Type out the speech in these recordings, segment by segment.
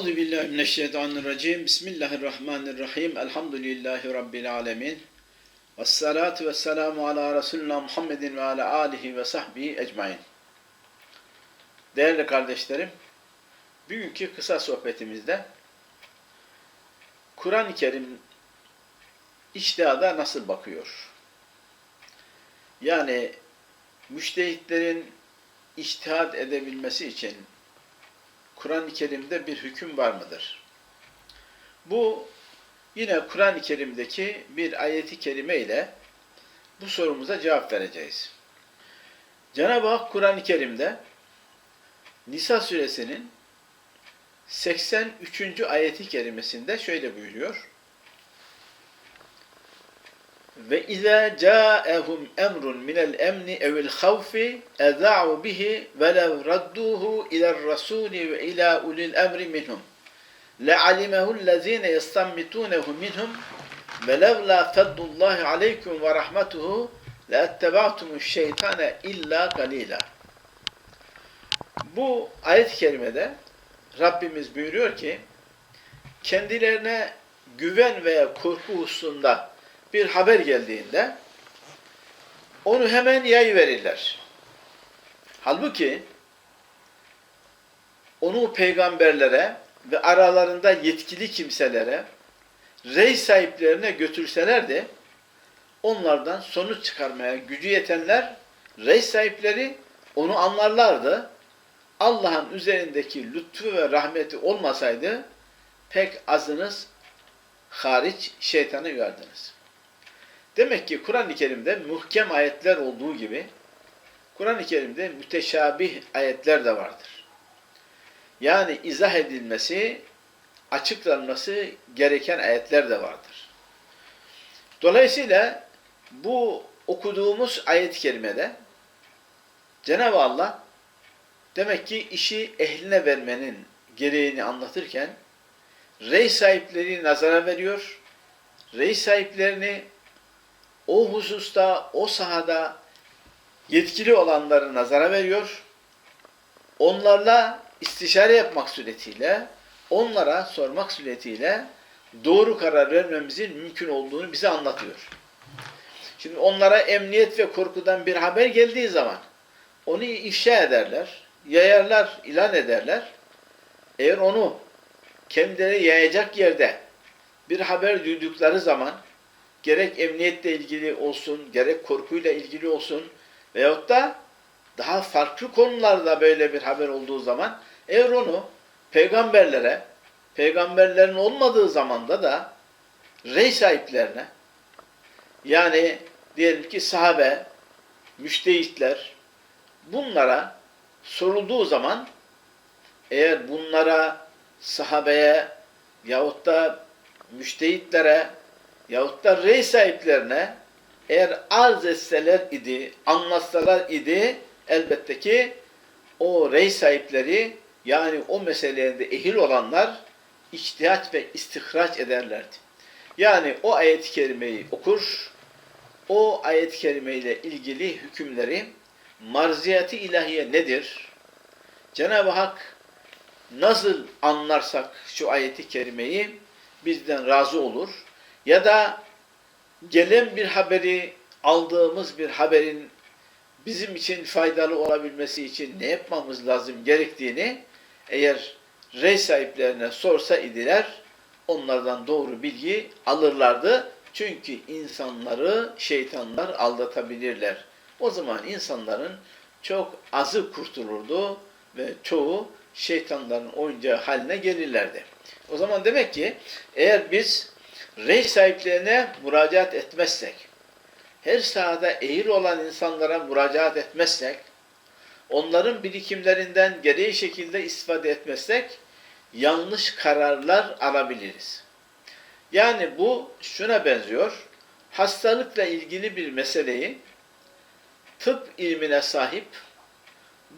Euzu billahi mineşşeytanirracim. Bismillahirrahmanirrahim. Elhamdülillahi rabbil alamin. Ves salatu vesselamu ala Resulina Muhammedin ve ala alihi ve sahbihi ecmaîn. Değerli kardeşlerim, bugünkü kısa sohbetimizde Kur'an-ı Kerim içtihada nasıl bakıyor? Yani müştehitlerin içtihat edebilmesi için Kur'an-ı Kerim'de bir hüküm var mıdır? Bu yine Kur'an-ı Kerim'deki bir ayeti kerime ile bu sorumuza cevap vereceğiz. Cenab-ı Hak Kur'an-ı Kerim'de Nisa suresinin 83. ayeti kerimesinde şöyle buyuruyor. Ve izâ câehum emrun minel emni evil havfi ezâ'u bihi ve lev radduhu iler rasûli ve ilâ ulil emri minhum. allazîne yestammitunehu minhum ve levlâ feddullâhi aleykum ve rahmetuhu le'etteba'tumuş şeytane illa galîlâ. Bu ayet-i kerimede Rabbimiz buyuruyor ki kendilerine güven veya korku hususunda bir haber geldiğinde onu hemen yay verirler. Halbuki onu peygamberlere ve aralarında yetkili kimselere, rey sahiplerine götürselerdi, onlardan sonuç çıkarmaya gücü yetenler, rey sahipleri onu anlarlardı. Allah'ın üzerindeki lütfu ve rahmeti olmasaydı, pek azınız hariç şeytana uyardınız. Demek ki Kur'an-ı Kerim'de muhkem ayetler olduğu gibi Kur'an-ı Kerim'de müteşabih ayetler de vardır. Yani izah edilmesi, açıklanması gereken ayetler de vardır. Dolayısıyla bu okuduğumuz ayet-i kerimede Cenab-ı Allah demek ki işi ehline vermenin gereğini anlatırken rey sahipleri nazara veriyor. Rey sahiplerini o hususta, o sahada yetkili olanları nazara veriyor. Onlarla istişare yapmak suretiyle, onlara sormak suretiyle doğru karar vermemizin mümkün olduğunu bize anlatıyor. Şimdi onlara emniyet ve korkudan bir haber geldiği zaman onu ifşa ederler, yayarlar, ilan ederler. Eğer onu kendileri yayacak yerde bir haber duydukları zaman gerek emniyetle ilgili olsun, gerek korkuyla ilgili olsun veyahut da daha farklı konularda böyle bir haber olduğu zaman eğer onu peygamberlere, peygamberlerin olmadığı zamanda da rey sahiplerine yani diyelim ki sahabe, müştehitler bunlara sorulduğu zaman eğer bunlara sahabeye yahut da müştehitlere yahut da rey sahiplerine eğer arz etseler idi, anlatsalar idi elbette ki o rey sahipleri yani o meselelerde ehil olanlar içtihat ve istihraç ederlerdi. Yani o ayet-i kerimeyi okur, o ayet-i kerime ile ilgili hükümleri marziyati ilahiye nedir? Cenab-ı Hak nasıl anlarsak şu ayeti kerimeyi bizden razı olur ya da gelen bir haberi aldığımız bir haberin bizim için faydalı olabilmesi için ne yapmamız lazım gerektiğini eğer rey sahiplerine sorsa idiler onlardan doğru bilgi alırlardı. Çünkü insanları şeytanlar aldatabilirler. O zaman insanların çok azı kurtulurdu ve çoğu şeytanların oyuncağı haline gelirlerdi. O zaman demek ki eğer biz rey sahiplerine müracaat etmezsek, her sahada eğil olan insanlara müracaat etmezsek, onların birikimlerinden gereği şekilde istifade etmezsek, yanlış kararlar alabiliriz. Yani bu şuna benziyor, hastalıkla ilgili bir meseleyi tıp ilmine sahip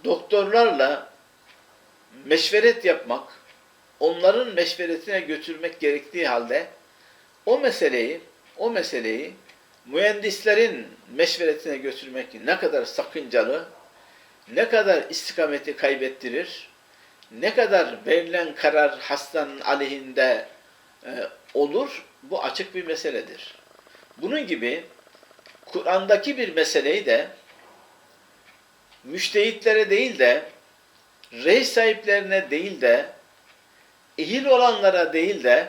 doktorlarla meşveret yapmak, onların meşveretine götürmek gerektiği halde o meseleyi, o meseleyi mühendislerin meşveretine götürmek ne kadar sakıncalı, ne kadar istikameti kaybettirir, ne kadar verilen karar hastanın aleyhinde e, olur bu açık bir meseledir. Bunun gibi Kur'an'daki bir meseleyi de müştehitlere değil de rey sahiplerine değil de ehil olanlara değil de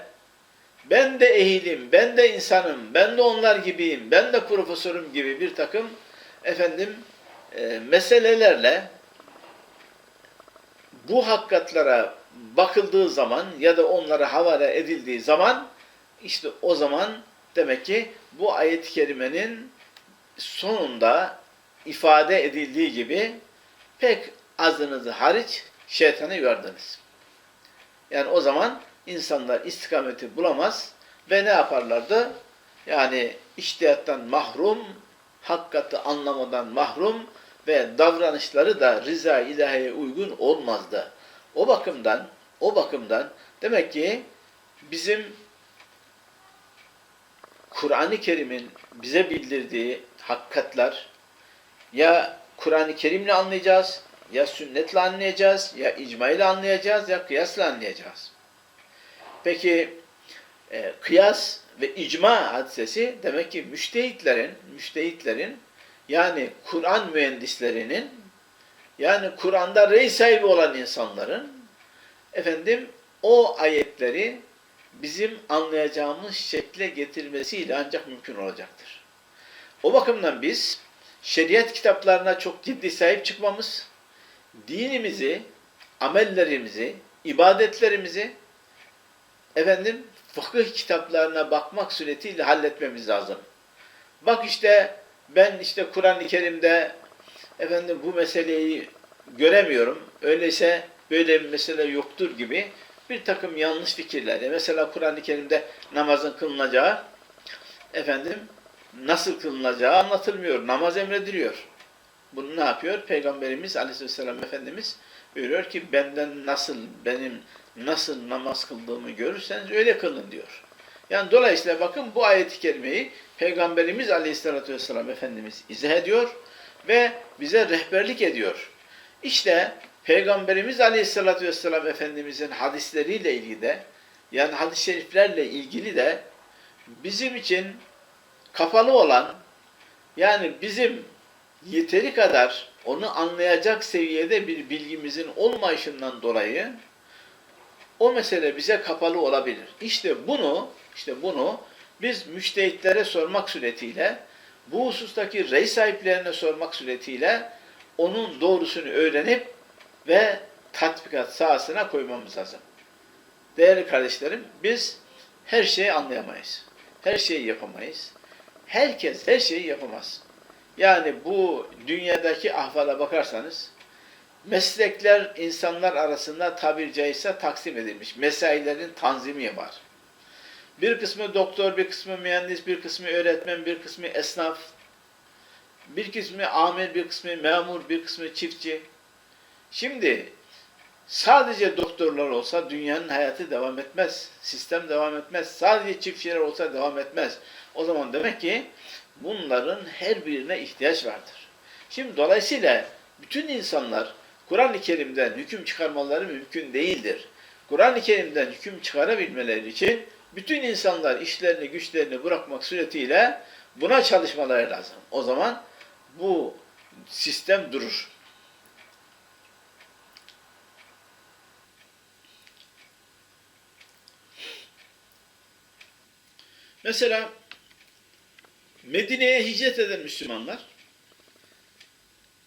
ben de ehilim, ben de insanım, ben de onlar gibiyim, ben de profesörüm gibi bir takım efendim e, meselelerle bu hakikatlara bakıldığı zaman ya da onlara havale edildiği zaman işte o zaman demek ki bu ayet-i kerimenin sonunda ifade edildiği gibi pek azınızı hariç şeytana yardınız. Yani o zaman insanlar istikameti bulamaz ve ne yaparlardı? Yani iştihattan mahrum, hakikati anlamadan mahrum ve davranışları da rıza ilahiye uygun olmazdı. O bakımdan, o bakımdan demek ki bizim Kur'an-ı Kerim'in bize bildirdiği hakikatler ya Kur'an-ı Kerim'le anlayacağız, ya sünnetle anlayacağız, ya icma ile anlayacağız, ya kıyasla anlayacağız. Peki e, kıyas ve icma hadisesi demek ki müştehitlerin, müştehitlerin yani Kur'an mühendislerinin yani Kur'an'da rey sahibi olan insanların efendim o ayetleri bizim anlayacağımız şekle getirmesiyle ancak mümkün olacaktır. O bakımdan biz şeriat kitaplarına çok ciddi sahip çıkmamız, dinimizi, amellerimizi, ibadetlerimizi efendim fıkıh kitaplarına bakmak suretiyle halletmemiz lazım. Bak işte ben işte Kur'an-ı Kerim'de efendim bu meseleyi göremiyorum. Öyleyse böyle bir mesele yoktur gibi bir takım yanlış fikirler. E Mesela Kur'an-ı Kerim'de namazın kılınacağı efendim nasıl kılınacağı anlatılmıyor. Namaz emrediliyor. Bunu ne yapıyor? Peygamberimiz Aleyhisselam Efendimiz buyuruyor ki benden nasıl benim nasıl namaz kıldığımı görürseniz öyle kılın diyor. Yani dolayısıyla bakın bu ayeti kerimeyi Peygamberimiz Aleyhisselatü Vesselam Efendimiz izah ediyor ve bize rehberlik ediyor. İşte Peygamberimiz Aleyhisselatü Vesselam Efendimizin hadisleriyle ilgili de yani hadis-i şeriflerle ilgili de bizim için kapalı olan yani bizim yeteri kadar onu anlayacak seviyede bir bilgimizin olmayışından dolayı o mesele bize kapalı olabilir. İşte bunu, işte bunu biz müştehitlere sormak suretiyle, bu husustaki rey sahiplerine sormak suretiyle onun doğrusunu öğrenip ve tatbikat sahasına koymamız lazım. Değerli kardeşlerim, biz her şeyi anlayamayız. Her şeyi yapamayız. Herkes her şeyi yapamaz. Yani bu dünyadaki ahvala bakarsanız, meslekler insanlar arasında tabir caizse taksim edilmiş. Mesailerin tanzimi var. Bir kısmı doktor, bir kısmı mühendis, bir kısmı öğretmen, bir kısmı esnaf, bir kısmı amir, bir kısmı memur, bir kısmı çiftçi. Şimdi sadece doktorlar olsa dünyanın hayatı devam etmez. Sistem devam etmez. Sadece çiftçiler olsa devam etmez. O zaman demek ki bunların her birine ihtiyaç vardır. Şimdi dolayısıyla bütün insanlar Kur'an-ı Kerim'den hüküm çıkarmaları mümkün değildir. Kur'an-ı Kerim'den hüküm çıkarabilmeleri için bütün insanlar işlerini, güçlerini bırakmak suretiyle buna çalışmaları lazım. O zaman bu sistem durur. Mesela Medine'ye hicret eden Müslümanlar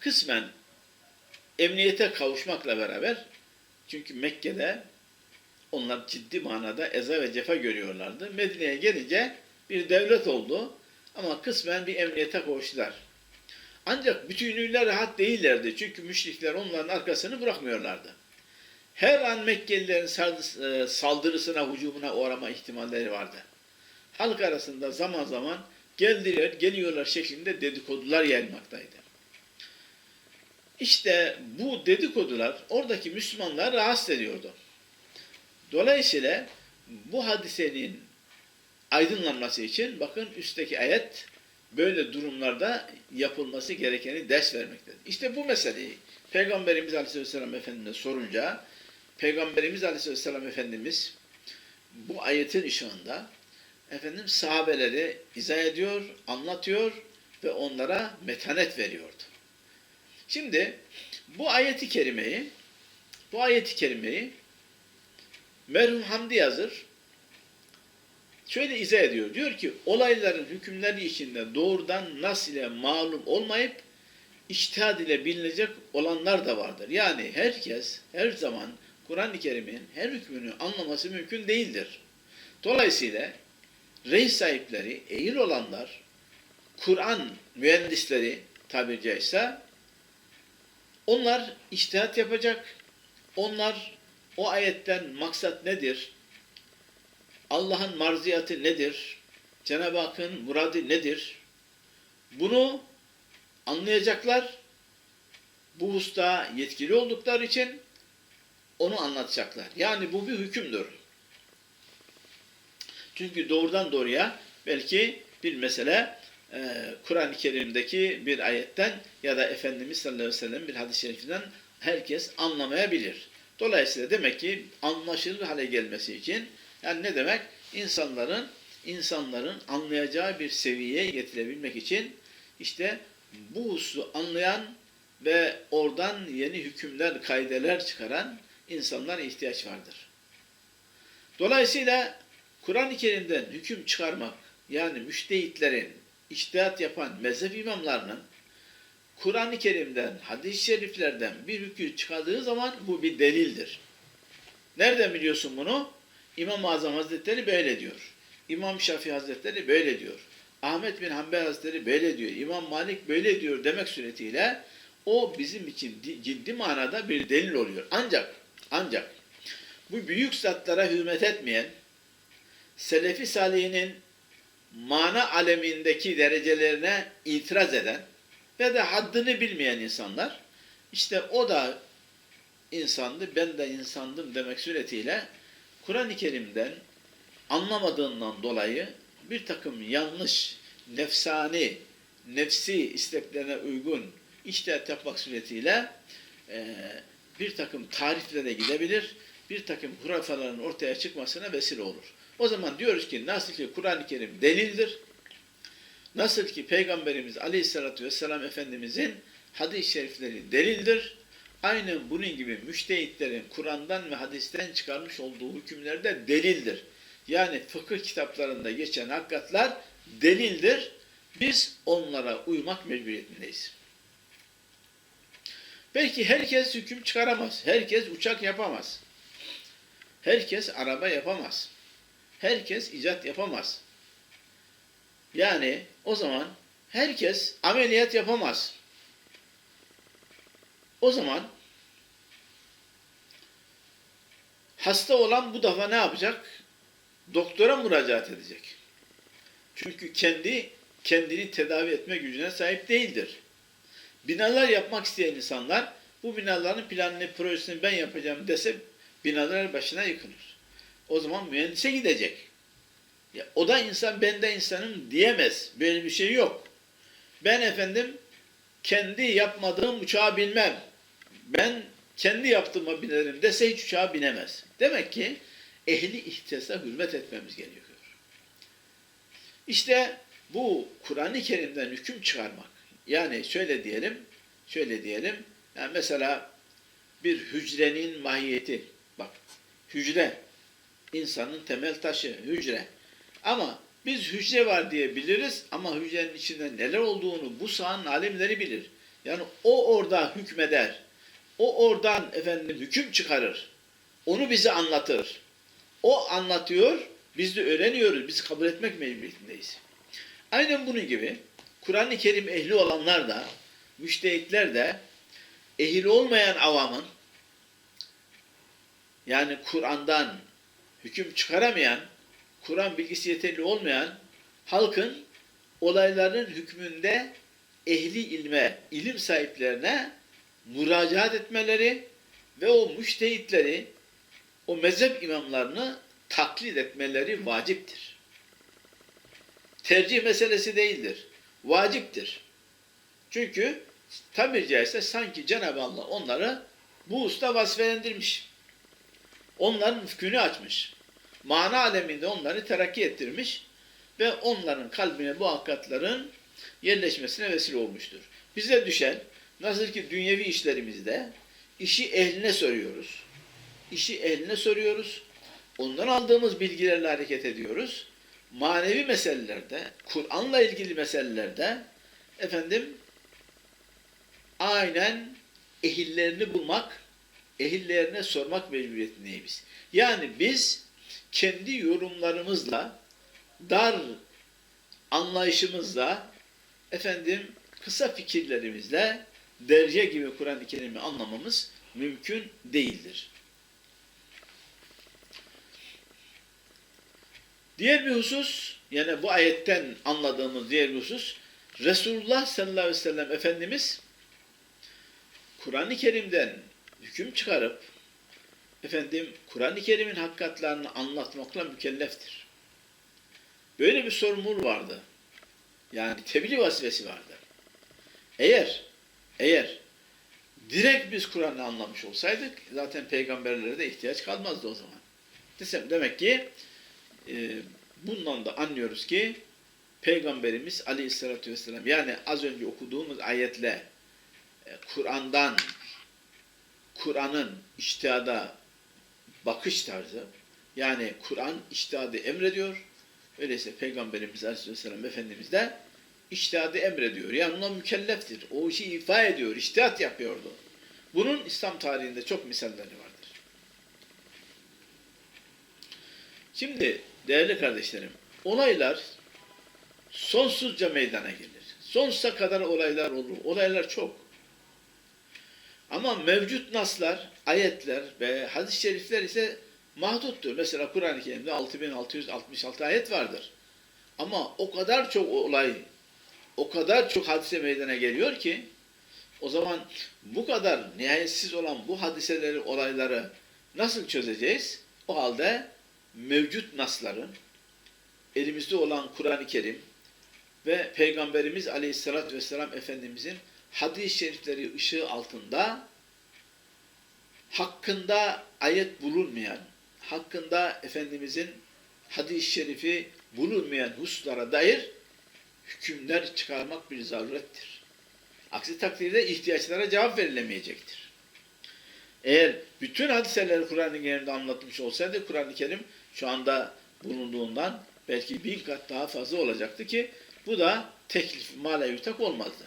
kısmen emniyete kavuşmakla beraber çünkü Mekke'de onlar ciddi manada eza ve cefa görüyorlardı. Medine'ye gelince bir devlet oldu ama kısmen bir emniyete kavuştular. Ancak bütünlüğüyle rahat değillerdi. Çünkü müşrikler onların arkasını bırakmıyorlardı. Her an Mekkelilerin e, saldırısına, hücumuna uğrama ihtimalleri vardı. Halk arasında zaman zaman geldiler, geliyorlar şeklinde dedikodular yayılmaktaydı. İşte bu dedikodular oradaki Müslümanlar rahatsız ediyordu. Dolayısıyla bu hadisenin aydınlanması için bakın üstteki ayet böyle durumlarda yapılması gerekeni ders vermektedir. İşte bu meseleyi Peygamberimiz Aleyhisselam Efendimiz'e sorunca Peygamberimiz Aleyhisselam Efendimiz bu ayetin ışığında efendim sahabeleri izah ediyor, anlatıyor ve onlara metanet veriyordu. Şimdi bu ayeti kerimeyi bu ayeti kerimeyi merhum Hamdi Yazır şöyle izah ediyor. Diyor ki olayların hükümleri içinde doğrudan nas ile malum olmayıp içtihad ile bilinecek olanlar da vardır. Yani herkes her zaman Kur'an-ı Kerim'in her hükmünü anlaması mümkün değildir. Dolayısıyla reis sahipleri, eğil olanlar, Kur'an mühendisleri tabiri caizse onlar içtihat yapacak. Onlar o ayetten maksat nedir? Allah'ın marziyatı nedir? Cenab-ı Hakk'ın muradı nedir? Bunu anlayacaklar. Bu hususta yetkili oldukları için onu anlatacaklar. Yani bu bir hükümdür. Çünkü doğrudan doğruya belki bir mesele Kur'an-ı Kerim'deki bir ayetten ya da Efendimiz sallallahu aleyhi ve sellem bir hadis-i şerifinden herkes anlamayabilir. Dolayısıyla demek ki anlaşılır hale gelmesi için yani ne demek? İnsanların insanların anlayacağı bir seviyeye getirebilmek için işte bu hususu anlayan ve oradan yeni hükümler, kaideler çıkaran insanlara ihtiyaç vardır. Dolayısıyla Kur'an-ı Kerim'den hüküm çıkarmak yani müştehitlerin, içtihat yapan mezhep imamlarının Kur'an-ı Kerim'den, hadis-i şeriflerden bir hüküm çıkardığı zaman bu bir delildir. Nereden biliyorsun bunu? İmam-ı Azam Hazretleri böyle diyor. İmam Şafii Hazretleri böyle diyor. Ahmet bin Hanbel Hazretleri böyle diyor. İmam Malik böyle diyor demek suretiyle o bizim için ciddi manada bir delil oluyor. Ancak ancak bu büyük zatlara hürmet etmeyen Selefi Salihinin mana alemindeki derecelerine itiraz eden ve de haddini bilmeyen insanlar işte o da insandı, ben de insandım demek suretiyle Kur'an-ı Kerim'den anlamadığından dolayı bir takım yanlış, nefsani, nefsi isteklerine uygun iştihat yapmak suretiyle e, bir takım tariflere gidebilir, bir takım hurafaların ortaya çıkmasına vesile olur. O zaman diyoruz ki nasıl ki Kur'an-ı Kerim delildir, nasıl ki Peygamberimiz Aleyhisselatü Vesselam Efendimizin hadis-i şerifleri delildir, aynen bunun gibi müştehitlerin Kur'an'dan ve hadisten çıkarmış olduğu hükümler de delildir. Yani fıkıh kitaplarında geçen hakikatler delildir. Biz onlara uymak mecburiyetindeyiz. Belki herkes hüküm çıkaramaz. Herkes uçak yapamaz. Herkes araba yapamaz. Herkes icat yapamaz. Yani o zaman herkes ameliyat yapamaz. O zaman hasta olan bu defa ne yapacak? Doktora müracaat edecek. Çünkü kendi kendini tedavi etme gücüne sahip değildir. Binalar yapmak isteyen insanlar bu binaların planını, projesini ben yapacağım dese binalar başına yıkılır. O zaman mühendise gidecek. Ya, o da insan ben de insanım diyemez. Böyle bir şey yok. Ben efendim kendi yapmadığım uçağa binmem. Ben kendi yaptığıma binerim dese hiç uçağa binemez. Demek ki ehli ihtisasa hürmet etmemiz gerekiyor. İşte bu Kur'an-ı Kerim'den hüküm çıkarmak. Yani şöyle diyelim, şöyle diyelim. Yani mesela bir hücrenin mahiyeti. Bak, hücre insanın temel taşı, hücre. Ama biz hücre var diye biliriz ama hücrenin içinde neler olduğunu bu sahanın alimleri bilir. Yani o orada hükmeder. O oradan efendim hüküm çıkarır. Onu bize anlatır. O anlatıyor, biz de öğreniyoruz. Biz kabul etmek mecburiyetindeyiz. Aynen bunun gibi Kur'an-ı Kerim ehli olanlar da, müştehitler de ehil olmayan avamın yani Kur'an'dan hüküm çıkaramayan, Kur'an bilgisi yeterli olmayan halkın olayların hükmünde ehli ilme, ilim sahiplerine müracaat etmeleri ve o müştehitleri, o mezhep imamlarını taklit etmeleri vaciptir. Tercih meselesi değildir. Vaciptir. Çünkü tabiri caizse sanki Cenab-ı Allah onları bu usta vasfelendirmiş. onların ufkünü açmış. Mana aleminde onları terakki ettirmiş ve onların kalbine bu hakikatların yerleşmesine vesile olmuştur. Bize düşen nasıl ki dünyevi işlerimizde işi ehline soruyoruz. İşi ehline soruyoruz. Ondan aldığımız bilgilerle hareket ediyoruz. Manevi meselelerde, Kur'an'la ilgili meselelerde efendim aynen ehillerini bulmak, ehillerine sormak mecburiyetindeyiz. Yani biz kendi yorumlarımızla, dar anlayışımızla, efendim kısa fikirlerimizle derece gibi Kur'an-ı Kerim'i anlamamız mümkün değildir. Diğer bir husus, yani bu ayetten anladığımız diğer bir husus, Resulullah sallallahu aleyhi ve sellem Efendimiz Kur'an-ı Kerim'den hüküm çıkarıp efendim Kur'an-ı Kerim'in hakikatlerini anlatmakla mükelleftir. Böyle bir sorumluluğu vardı. Yani tebliğ vazifesi vardı. Eğer eğer direkt biz Kur'an'ı anlamış olsaydık zaten peygamberlere de ihtiyaç kalmazdı o zaman. Desem demek ki e, bundan da anlıyoruz ki Peygamberimiz Aleyhisselatü Vesselam yani az önce okuduğumuz ayetle e, Kur'an'dan Kur'an'ın iştihada bakış tarzı yani Kur'an iştihadı emrediyor. Öyleyse Peygamberimiz Aleyhisselam Efendimiz de iştihadı emrediyor. Yani ona mükelleftir. O işi ifa ediyor. iştihat yapıyordu. Bunun İslam tarihinde çok misalleri vardır. Şimdi değerli kardeşlerim, olaylar sonsuzca meydana gelir. Sonsuza kadar olaylar olur. Olaylar çok. Ama mevcut naslar, ayetler ve hadis-i şerifler ise mahduttur. Mesela Kur'an-ı Kerim'de 6666 ayet vardır. Ama o kadar çok olay, o kadar çok hadise meydana geliyor ki o zaman bu kadar nihayetsiz olan bu hadiseleri, olayları nasıl çözeceğiz? O halde mevcut nasların, elimizde olan Kur'an-ı Kerim ve Peygamberimiz Aleyhisselatü Vesselam Efendimizin hadis-i şerifleri ışığı altında hakkında ayet bulunmayan, hakkında Efendimizin hadis-i şerifi bulunmayan hususlara dair hükümler çıkarmak bir zarurettir. Aksi takdirde ihtiyaçlara cevap verilemeyecektir. Eğer bütün hadiseleri Kur'an-ı Kerim'de anlatmış olsaydı Kur'an-ı Kerim şu anda bulunduğundan belki bin kat daha fazla olacaktı ki bu da teklif, male yutak olmazdı.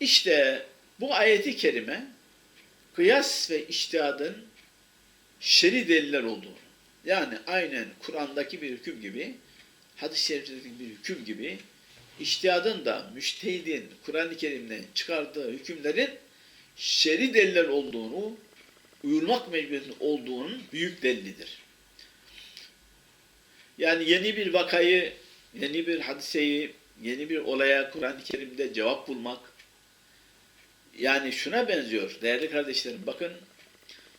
İşte bu ayeti kerime kıyas ve iştihadın şeri deliller olduğunu yani aynen Kur'an'daki bir hüküm gibi hadis-i şeriflerdeki bir hüküm gibi iştihadın da müştehidin Kur'an-ı Kerim'den çıkardığı hükümlerin şeri deliller olduğunu uyulmak mecburiyetinin olduğunun büyük delilidir. Yani yeni bir vakayı, yeni bir hadiseyi, yeni bir olaya Kur'an-ı Kerim'de cevap bulmak, yani şuna benziyor değerli kardeşlerim bakın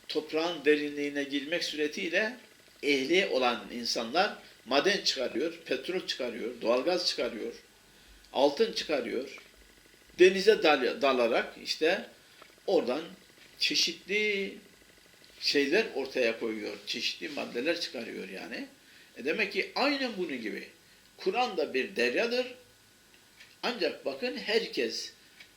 toprağın derinliğine girmek suretiyle ehli olan insanlar maden çıkarıyor, petrol çıkarıyor, doğalgaz çıkarıyor, altın çıkarıyor. Denize dal dalarak işte oradan çeşitli şeyler ortaya koyuyor. Çeşitli maddeler çıkarıyor yani. E demek ki aynen bunun gibi. Kur'an da bir deryadır. Ancak bakın herkes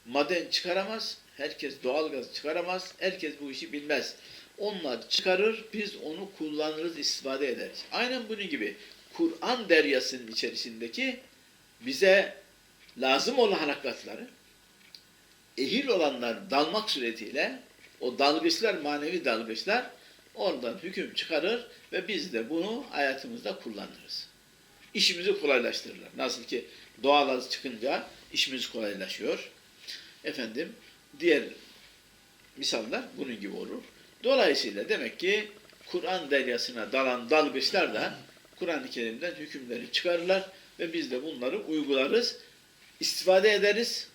maden çıkaramaz, herkes doğalgaz çıkaramaz, herkes bu işi bilmez. Onlar çıkarır, biz onu kullanırız, istifade ederiz. Aynen bunun gibi Kur'an deryasının içerisindeki bize lazım olan hakikatları ehil olanlar dalmak suretiyle o dalgıçlar, manevi dalgıçlar oradan hüküm çıkarır ve biz de bunu hayatımızda kullanırız. İşimizi kolaylaştırırlar. Nasıl ki doğalgaz çıkınca işimiz kolaylaşıyor efendim diğer misaller bunun gibi olur. Dolayısıyla demek ki Kur'an deryasına dalan dalgıçlar da Kur'an-ı Kerim'den hükümleri çıkarırlar ve biz de bunları uygularız, istifade ederiz.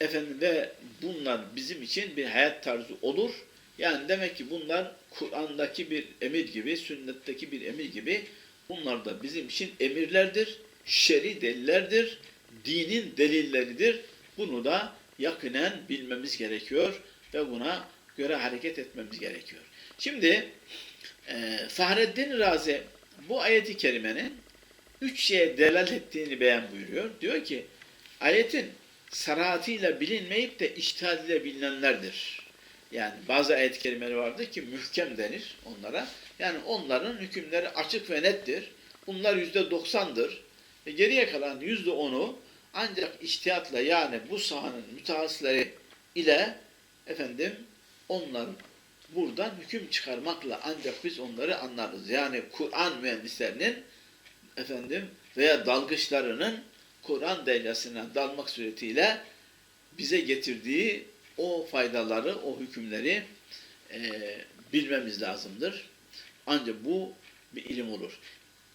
Efendim ve bunlar bizim için bir hayat tarzı olur. Yani demek ki bunlar Kur'an'daki bir emir gibi, sünnetteki bir emir gibi bunlar da bizim için emirlerdir, şer'i delillerdir, dinin delilleridir. Bunu da yakinen bilmemiz gerekiyor ve buna göre hareket etmemiz gerekiyor. Şimdi e, Fahreddin Razi bu ayeti kerimenin üç şeye delal ettiğini beyan buyuruyor. Diyor ki ayetin saratıyla bilinmeyip de iştihad ile bilinenlerdir. Yani bazı ayet kelimeleri vardır ki mühkem denir onlara. Yani onların hükümleri açık ve nettir. Bunlar yüzde doksandır. Ve geriye kalan yüzde onu ancak iştihatla yani bu sahanın mütehassısları ile efendim onların buradan hüküm çıkarmakla ancak biz onları anlarız. Yani Kur'an mühendislerinin efendim veya dalgıçlarının Kur'an deryasına dalmak suretiyle bize getirdiği o faydaları, o hükümleri e, bilmemiz lazımdır. Ancak bu bir ilim olur.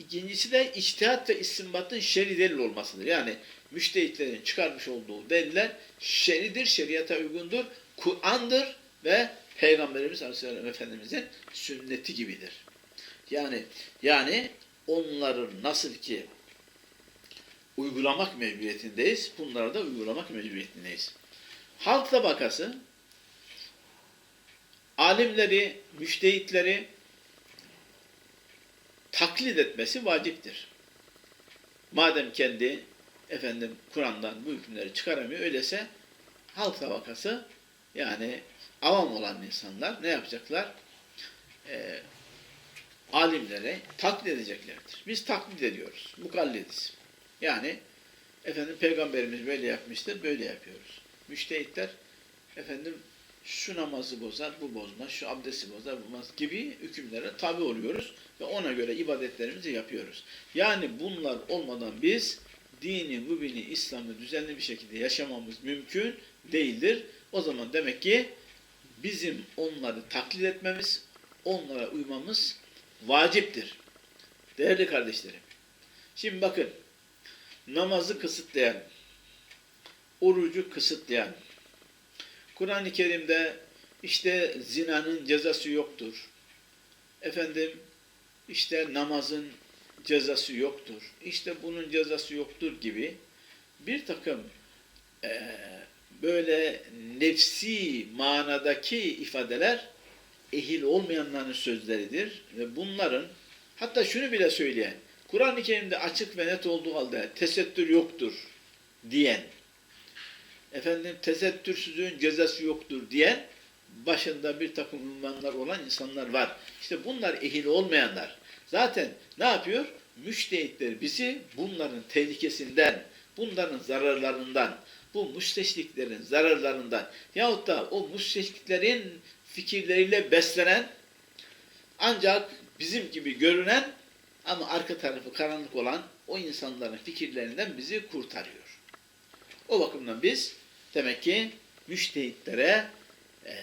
İkincisi de içtihat ve istinbatın şer'i delil olmasıdır. Yani müştehitlerin çıkarmış olduğu deliller şer'idir, şeriata uygundur, Kur'an'dır ve Peygamberimiz Aleyhisselam Efendimizin sünneti gibidir. Yani yani onların nasıl ki uygulamak mecburiyetindeyiz, bunları da uygulamak mecburiyetindeyiz. Halk tabakası alimleri, müştehitleri taklit etmesi vaciptir. Madem kendi efendim Kur'an'dan bu hükümleri çıkaramıyor, öyleyse halk tabakası yani avam olan insanlar ne yapacaklar? Ee, alimlere taklit edeceklerdir. Biz taklit ediyoruz. Mukallidiz. Yani efendim peygamberimiz böyle yapmıştır, böyle yapıyoruz. Müştehitler efendim şu namazı bozar, bu bozmaz, şu abdesti bozar, bu bozmaz gibi hükümlere tabi oluyoruz ve ona göre ibadetlerimizi yapıyoruz. Yani bunlar olmadan biz dini, mübini, İslam'ı düzenli bir şekilde yaşamamız mümkün değildir. O zaman demek ki bizim onları taklit etmemiz, onlara uymamız vaciptir. Değerli kardeşlerim. Şimdi bakın, namazı kısıtlayan, orucu kısıtlayan, Kur'an-ı Kerim'de işte zinanın cezası yoktur. Efendim işte namazın cezası yoktur. İşte bunun cezası yoktur gibi bir takım e, böyle nefsi manadaki ifadeler ehil olmayanların sözleridir ve bunların hatta şunu bile söyleyen Kur'an-ı Kerim'de açık ve net olduğu halde tesettür yoktur diyen efendim tesettürsüzlüğün cezası yoktur diyen başında bir takım ünvanlar olan insanlar var. İşte bunlar ehil olmayanlar. Zaten ne yapıyor? Müştehitler bizi bunların tehlikesinden, bunların zararlarından, bu müsteşriklerin zararlarından yahut da o müsteşriklerin fikirleriyle beslenen ancak bizim gibi görünen ama arka tarafı karanlık olan o insanların fikirlerinden bizi kurtarıyor. O bakımdan biz demek ki müştehitlere e,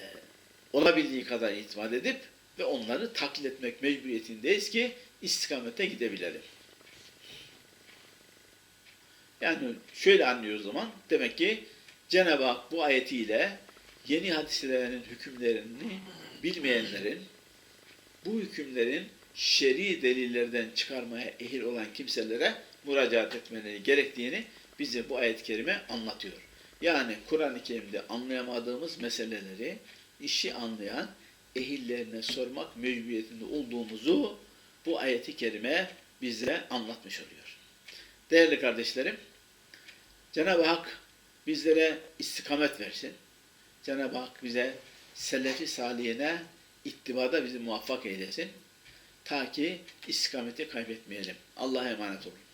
olabildiği kadar itimat edip ve onları taklit etmek mecburiyetindeyiz ki istikamete gidebilelim. Yani şöyle anlıyoruz zaman. Demek ki Cenab-ı Hak bu ayetiyle yeni hadiselerin hükümlerini bilmeyenlerin bu hükümlerin şer'i delillerden çıkarmaya ehil olan kimselere müracaat etmeleri gerektiğini bize bu ayet-i kerime anlatıyor. Yani Kur'an-ı Kerim'de anlayamadığımız meseleleri işi anlayan ehillerine sormak mecburiyetinde olduğumuzu bu ayeti kerime bize anlatmış oluyor. Değerli kardeşlerim, Cenab-ı Hak bizlere istikamet versin. Cenab-ı Hak bize selefi salihine ittibada bizi muvaffak eylesin. Ta ki istikameti kaybetmeyelim. Allah'a emanet olun.